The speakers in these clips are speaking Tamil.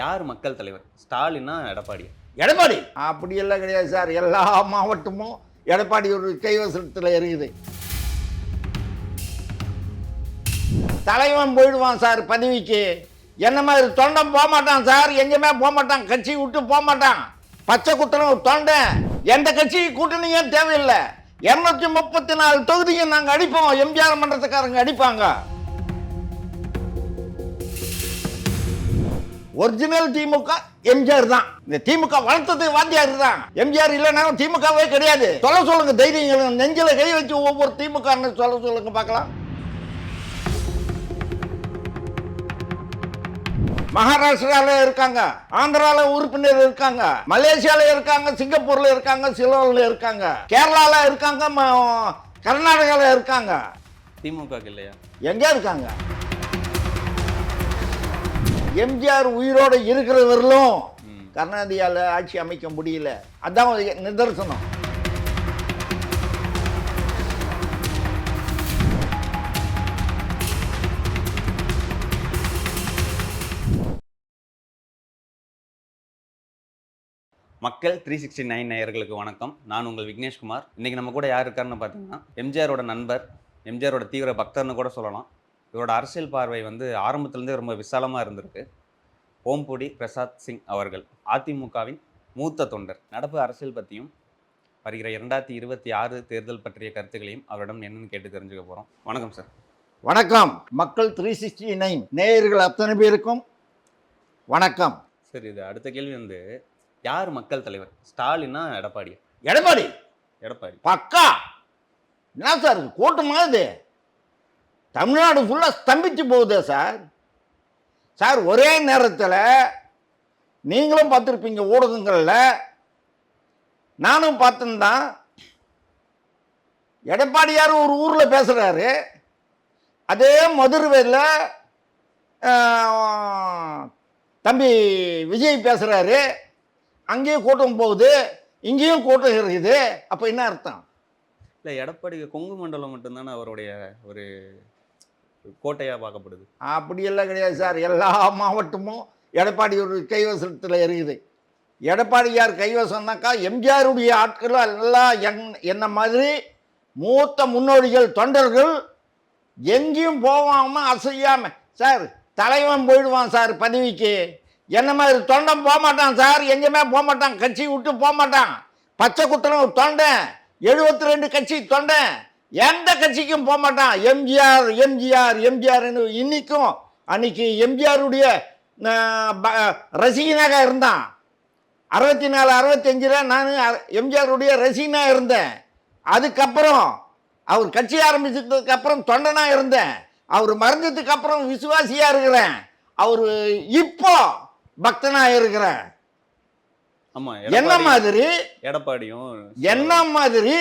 யார் மக்கள் தலைவர்? ஸ்டாலினா எடப்பாடி. எடப்பாடி? அப்படி எல்லாம் கிடையாது சார். எல்லா மாவட்டமும் எடப்பாடி ஒரு கைவசத்தில் இருக்குது. தலைவன் போயிடுவான் சார் பதவிக்கு. என்ன மாதிரி தொண்டன் போக மாட்டான் சார். எங்கேயுமே போக மாட்டான் கட்சி விட்டு போக மாட்டான் பச்சை குத்தனும் தொண்டன் எந்த கட்சி கூட்டணியும் தேவையில்லை. இருநூத்தி முப்பத்தி நாலு தொகுதியும் நாங்கள் அடிப்போம். எம்ஜிஆர் மன்றத்துக்காரங்க அடிப்பாங்க. ஒரிஜினல் திமுக எம்ஜிஆர் தான். இந்த திமுக வளர்த்தது வாத்தியார் தான். எம்ஜிஆர் இல்லைன்னா திமுகவே கிடையாது. சொல்ல சொல்லுங்க தைரியம் நெஞ்சில கை வச்சு ஒவ்வொரு திமுக சொல்ல சொல்லுங்க பார்க்கலாம். மகாராஷ்டிரால இருக்காங்க ஆந்திரால உறுப்பினர் இருக்காங்க மலேசியால இருக்காங்க சிங்கப்பூர்ல இருக்காங்க சிலோன்ல இருக்காங்க கேரளால இருக்காங்க கர்நாடகால இருக்காங்க. திமுக இல்லையா? எங்க இருக்காங்க? எம்ஜிஆர் உயிரோட இருக்கிறவர்களும். கர்நாடகாவில் ஆட்சி அமைக்க முடியல. அதான் நிதர்சனம். மக்கள் த்ரீ சிக்ஸ்டி நைன் நேயர்களுக்கு வணக்கம். நான் உங்கள் விக்னேஷ்குமார். இன்னைக்கு நம்ம கூட யார் இருக்காருன்னு பார்த்தீங்கன்னா எம்ஜிஆரோட நண்பர் எம்ஜிஆரோட தீவிர பக்தர்னு கூட சொல்லலாம். இவரோட அரசியல் பார்வை வந்து ஆரம்பத்துலேருந்தே ரொம்ப விசாலமாக இருந்திருக்கு. ஓம்பொடி பிரசாத் சிங் அவர்கள் அதிமுகவின் மூத்த தொண்டர். நடப்பு அரசியல் பற்றியும் வருகிற இரண்டாயிரத்தி இருபத்தி ஆறு தேர்தல் பற்றிய கருத்துக்களையும் அவரிடம் என்னன்னு கேட்டு தெரிஞ்சுக்க போகிறோம் வணக்கம் சார். வணக்கம். மக்கள் த்ரீ சிக்ஸ்டி நைன் நேயர்கள் அத்தனை பேருக்கும் வணக்கம். சரி இது அடுத்த கேள்வி வந்து யார் மக்கள் தலைவர்? ஸ்டாலினா எடப்பாடி எடப்பாடி? எடப்பாடி. பக்கா! என்ன சார் இது? தமிழ்நாடு ஃபுல்லாக ஸ்தம்பிச்சு போகுதே சார். சார் ஒரே நேரத்தில் நீங்களும் பார்த்துருப்பீங்க ஊடகங்களில். நானும் பார்த்துருந்தான். எடப்பாடியார் ஒரு ஊரில் பேசுகிறாரு அதே மதுரையில் தம்பி விஜய் பேசுகிறாரு அங்கேயும் கூட்டம் போகுது. இங்கேயும் கூட்டம் இருக்குது. அப்போ என்ன அர்த்தம்? இல்லை எடப்பாடி கொங்கு மண்டலம் மட்டும்தானே அவருடைய ஒரு கோட்டையாக பார்க்கப்படுது. அப்படியெல்லாம் கிடையாது சார். எல்லா மாவட்டமும் எடப்பாடி ஒரு கைவசத்தில் இருக்குது. எடப்பாடியார் கைவசம்னாக்கா எம்ஜிஆருடைய ஆட்கள் எல்லாம் என் என்ன மாதிரி மூத்த முன்னோடிகள் தொண்டர்கள் எங்கேயும் போகாம அசையாமல் சார் தலைவன் போயிடுவான் சார் பதவிக்கு. என்ன மாதிரி தொண்டன் போக மாட்டான் சார். எங்கேயுமே போக மாட்டான் கட்சி விட்டு போக மாட்டான் பச்சை குத்தனை தொண்டன். எழுபத்தி ரெண்டு கட்சி தொண்டன். எந்த கட்சிக்கும் போக மாட்டான். எம்ஜிஆர் எம்ஜிஆர் எம்ஜிஆர்னு இன்னைக்கும் அன்னைக்கு எம்ஜிஆருடைய ரசிகனாக இருந்தான். அறுபத்தி நாலு அறுபத்தஞ்சில் நான் எம்ஜிஆருடைய ரசிகனாக இருந்தேன். அதுக்கப்புறம் அவர் கட்சி ஆரம்பிச்சதுக்கு அப்புறம் தொண்டனாக இருந்தேன். அவர் மறைஞ்சதுக்கு அப்புறம் விசுவாசியாக இருக்கிறேன். அவர் இப்போ பக்தனாக இருக்கிறேன் என்ன மாதிரி? எடப்பாடியும் என்ன மாதிரி?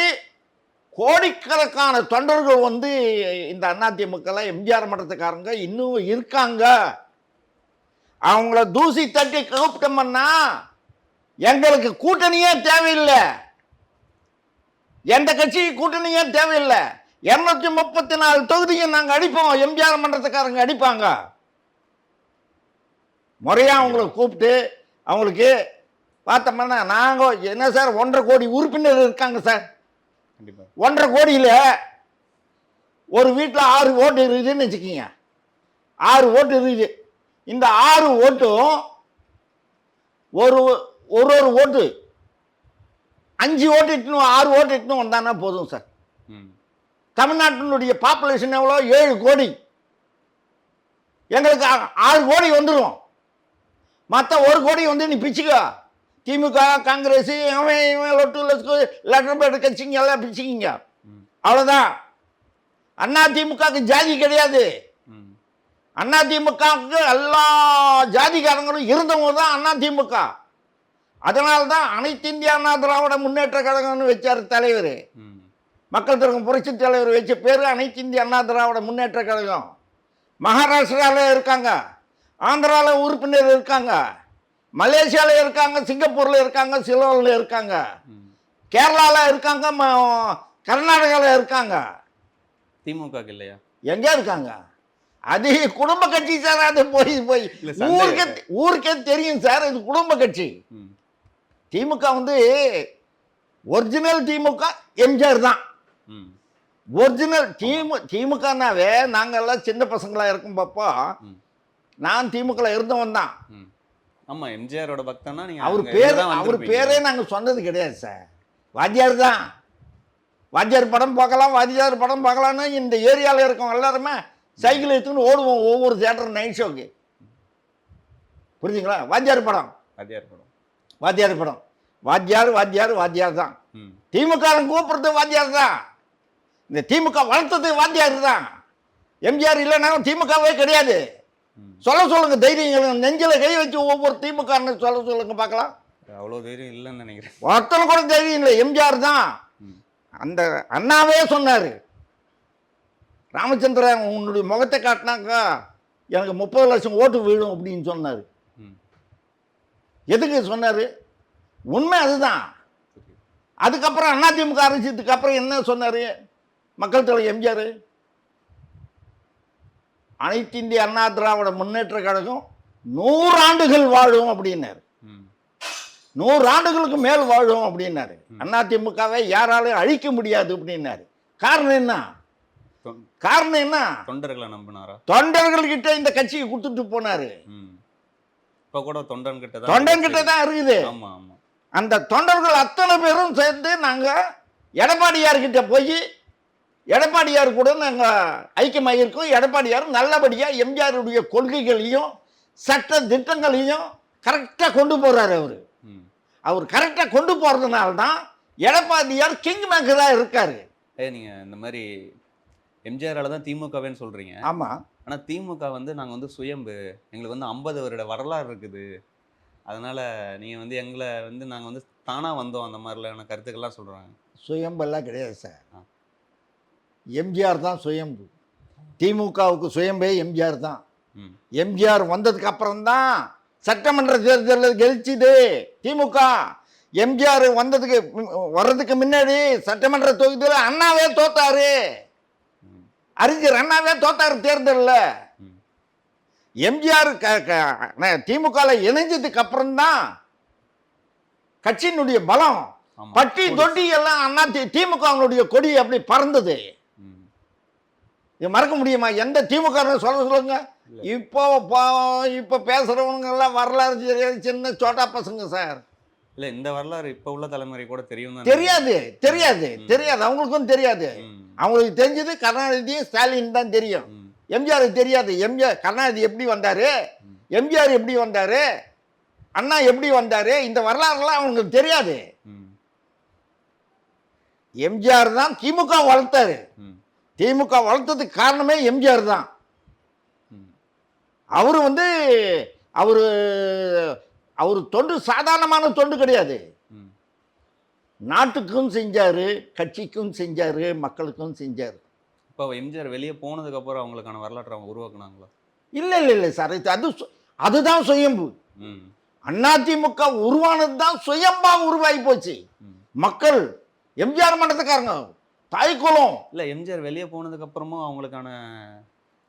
கோடிக்கணக்கான தொண்டர்கள் வந்து இந்த அதிமுக எம்ஜிஆர் மன்றத்துக்காரங்க இன்னும் இருக்காங்க. அவங்கள தூசி தட்டி கூப்பிட்டோம்னா எங்களுக்கு கூட்டணியே தேவையில்லை. எந்த கட்சி கூட்டணியே தேவையில்லை. இரநூத்தி முப்பத்தி நாலு தொகுதியும் நாங்கள் அடிப்போம். எம்ஜிஆர் மன்றத்துக்காரங்க அடிப்பாங்க. முறையாக அவங்கள கூப்பிட்டு அவங்களுக்கு பார்த்தோம்னா நாங்கள் என்ன சார் ஒன்றரை கோடி உறுப்பினர் இருக்காங்க சார். ஒன்றரை கோடியில் ஒரு வீட்டில் ஆறு ஓட்டு இருக்குதுன்னு வச்சுக்கிங்க. ஆறு ஓட்டு இருக்குது. இந்த ஆறு ஓட்டும் ஒரு ஒரு ஒரு ஓட்டு அஞ்சு ஓட்டு இட்டுன்னு ஆறு ஓட்டு இட்டுன்னு வந்தானா போதும் சார். தமிழ்நாட்டினுடைய பாப்புலேஷன் எவ்வளோ? ஏழு கோடி. எங்களுக்கு ஆறு கோடி வந்துடும் மற்ற ஒரு கோடி வந்து நீ பிச்சுக்கோ. திமுக காங்கிரஸ் அவன் இவன் லொட்டு லொஸ்கு லெட்டர் பேட் கட்சிங்க எல்லாம் பிச்சுக்கிங்க ம் அவ்வளோதான் அண்ணா திமுகவுக்கு ஜாதி கிடையாது. அண்ணா திமுகவுக்கு எல்லா ஜாதிக்காரங்களும் இருந்தவங்க தான் அண்ணா திமுக. அதனால தான் அனைத்து இந்திய அண்ணா திராவிட முன்னேற்ற கழகம்னு வச்சார் தலைவர். மக்கள் திறக்கும் புரட்சி தலைவர் வச்ச பேர் அனைத்து இந்திய அண்ணா திராவிட முன்னேற்ற கழகம். மகாராஷ்டிராவில் இருக்காங்க. ஆந்திராவில் உறுப்பினர் இருக்காங்க. மலேசியாவில் இருக்காங்க சிங்கப்பூரில் இருக்காங்க சிலோனில் இருக்காங்க. கேரளாவில் இருக்காங்க கர்நாடகாவில் இருக்காங்க. திமுக இல்லையா? எங்கே இருக்காங்க? அது குடும்ப கட்சி சார் அது போய் போய். ஊருக்கே ஊருக்கே தெரியும் சார் இது குடும்ப கட்சி. திமுக வந்து ஒரிஜினல் திமுக எம்ஜிஆர் தான். ஒரிஜினல் திமு திமுகனாவே நாங்கெல்லாம் சின்ன பசங்களா இருக்கும் பாப்பா ம். நான் திமுகல இருந்தவன் தான். ம் ஆமா எம்ஜிஆரோட பக்தனா நீங்க அவர் பேர் அவர். பேரே நாங்க சொன்னது கிடையாது சார். வாத்தியார் தான். வாத்தியார் படம் பார்க்கலாம் வாத்தியார் படம் பார்க்கலாம்னு இந்த ஏரியாவில் இருக்கவங்க எல்லாருமே சைக்கிள் எடுத்துன்னு ஓடுவோம் ஒவ்வொரு தேட்டர் நைட் ஷோக்கு புரியுதுங்களா வாத்தியார் படம். வாத்தியார் படம். வாத்தியார் படம். வாத்தியார் வாத்தியார் வாத்தியார் தான். ம். திமுக கூப்பிடுறது வாத்தியார் தான். இந்த திமுக வளர்த்தது வாத்தியார் தான். எம்ஜிஆர் இல்லைன்னா திமுகவே கிடையாது. சொல்ல சொல்லுங்க தைரியம் நெஞ்சில கை வச்சு ஒவ்வொரு திமுக சொல்ல சொல்லுங்க பார்க்கலாம். அவ்வளோ தைரியம் இல்லைன்னு நினைக்கிறேன். ஒருத்தனை கூட தைரியம் இல்லை எம்ஜிஆர் தான். அந்த அண்ணாவே சொன்னார். ராமச்சந்திரன் உன்னுடைய முகத்தை காட்டினாக்கா எனக்கு முப்பது லட்சம் ஓட்டு வீழும் அப்படின்னு சொன்னார். எதுக்கு சொன்னார்? உண்மை அதுதான். அதுக்கப்புறம் அதிமுக அரசியத்துக்கு அப்புறம் என்ன சொன்னார்? மக்கள் தலைவர் எம்ஜிஆர்? அனைத்து இந்திய அண்ணா திராவிட முன்னேற்ற கழகம் நூறாண்டுகள் வாழும் அப்படின்னாரு. நூறு ஆண்டுகளுக்கு மேல் வாழும் அப்படின்னாரு. அதிமுகவை யாராலையும் அழிக்க முடியாது அப்படின்னாரு. காரணம் என்ன? காரணம் என்ன? தொண்டர்களை நம்பினாரா? தொண்டர்கள்கிட்ட இந்த கட்சியை கொடுத்துட்டு போனாரு. இப்ப கூட தொண்டன் கிட்ட தான் தொண்டன் கிட்ட தான் இருக்குது. அந்த தொண்டர்கள் அத்தனை பேரும் சேர்ந்து நாங்கள் எடப்பாடியார்கிட்ட போய் எடப்பாடியார் கூட நாங்கள் ஐக்கியமாயிருக்கோம் எடப்பாடியார் நல்லபடியாக எம்ஜிஆருடைய கொள்கைகளையும் சட்ட திட்டங்களையும் கரெக்டாக கொண்டு போகிறாரு அவர். ம். அவர் கரெக்டாக கொண்டு போகிறதுனால தான் எடப்பாடியார் கிங் மேக்கராக இருக்காரு. ஏ நீங்க இந்த மாதிரி எம்ஜிஆரால தான் திமுகவேன்னு சொல்றீங்க. ஆமாம் ஆனா திமுக வந்து நாங்க வந்து சுயம்பு. எங்களுக்கு வந்து ஐம்பது வருட வரலாறு இருக்குது. அதனால நீங்க வந்து எங்களை வந்து நாங்க வந்து தானா வந்தோம். அந்த மாதிரிலான கருத்துக்கள்லாம் சொல்றாங்க. சுயம்பெல்லாம் கிடையாது சார். ஆ. எம்ஜிஆர் தான் சுயம்பு. திமுகவுக்கு சுயம்பே எம்ஜிஆர் தான். எம்ஜிஆர் வந்ததுக்கு அப்புறம் தான் சட்டமன்ற தேர்தலில் கெலிச்சுது. திமுக எம்ஜிஆர் வந்ததுக்கு வர்றதுக்கு முன்னாடி சட்டமன்ற தொகுதியில் அண்ணாவே தோத்தாரு. அறிஞர் அண்ணாவே தோத்தாரு தேர்தலில். எம்ஜிஆர் திமுகவில் இணைஞ்சதுக்கு அப்புறம் தான் கட்சியினுடைய பலம். பட்டி தொட்டி எல்லாம் அண்ணா திமுகவினுடைய கொடி அப்படி பறந்தது. இது மறக்க முடியுமா? எந்த திமுக சொல்ல சொல்லுங்க. இப்போ இப்போ பேசுறவங்க எல்லாம் வரலாறு தெரியாது சின்ன சோட்டா பசங்க சார். இல்ல இந்த வரலாறு இப்ப உள்ள தலைமுறை கூட தெரியும் தெரியாது தெரியாது தெரியாது. அவங்களுக்கும் தெரியாது. அவங்களுக்கு தெரிஞ்சது கருணாநிதியும் ஸ்டாலின் தான் தெரியும். எம்ஜிஆருக்கு தெரியாது. எம்ஜிஆர் கருணாநிதி எப்படி வந்தாரு? எம்ஜிஆர் எப்படி வந்தாரு? அண்ணா எப்படி வந்தாரு? இந்த வரலாறுலாம் அவங்களுக்கு தெரியாது. எம்ஜிஆர் தான் திமுக வளர்த்தாரு. திமுக வளர்த்ததுக்கு காரணமே எம்ஜிஆர் தான். அவர் வந்து அவர் அவர் தொண்டு சாதாரணமான தொண்டு கிடையாது. நாட்டுக்கும் செஞ்சாரு கட்சிக்கும் செஞ்சாரு மக்களுக்கும் செஞ்சார். இப்போ எம்ஜிஆர் வெளியே போனதுக்கு அப்புறம் அவங்களுக்கான வரலாற்றை அவங்க உருவாக்குனாங்களா? இல்லை இல்லை இல்லை சார் அது அதுதான் சுயம்பு. அதிமுக உருவானது தான் சுயம்பா உருவாகி போச்சு. மக்கள் எம்ஜிஆர் மன்றத்துக்காரங்க. தாய்க்குளம். இல்ல எம்ஜிஆர் வெளியே போனதுக்கு அப்புறமும் அவங்களுக்கான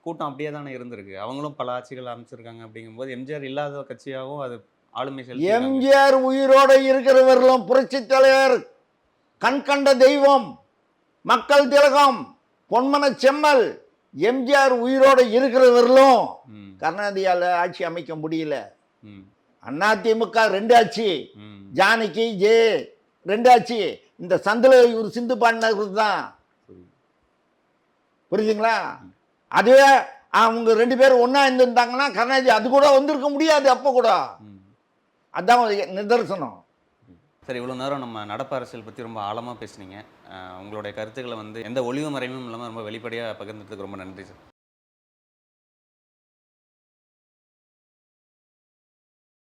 கூட்டம் அப்படியே தானே இருந்திருக்கு. அவங்களும் பல ஆட்சிகள் அமைச்சிருக்காங்க அப்படிங்கும்போது எம்ஜிஆர் இல்லாத கட்சியாகவும் அது ஆளுமை செலுத்தி எம்ஜிஆர் உயிரோட இருக்கிறவர்களும் புரட்சி தலைவர் கண் கண்ட தெய்வம் மக்கள் திலகம் பொன்மன செம்மல் எம்ஜிஆர் உயிரோட இருக்கிறவர்களும் கருணாநிதியால் ஆட்சி அமைக்க முடியல. அதிமுக ரெண்டு ஆட்சி ஜானகி ஜே ரெண்டு ஆட்சி இந்த சந்தில இவர் சிந்து பாடினவர் தான் புரியுதுங்களா? அதுவே அவங்க ரெண்டு பேரும் ஒன்றா இருந்திருந்தாங்கன்னா கருணாநிதி அது கூட வந்திருக்க முடியாது அப்போ கூட. ம். அதான் நிதர்சனம். சரி இவ்வளோ நேரம் நம்ம நடப்பு அரசியல் பற்றி ரொம்ப ஆழமாக பேசுனீங்க. உங்களுடைய கருத்துக்களை வந்து எந்த ஒளிவு மறைவும் இல்லாமல் ரொம்ப வெளிப்படையாக பகிர்ந்ததுக்கு ரொம்ப நன்றி சார்.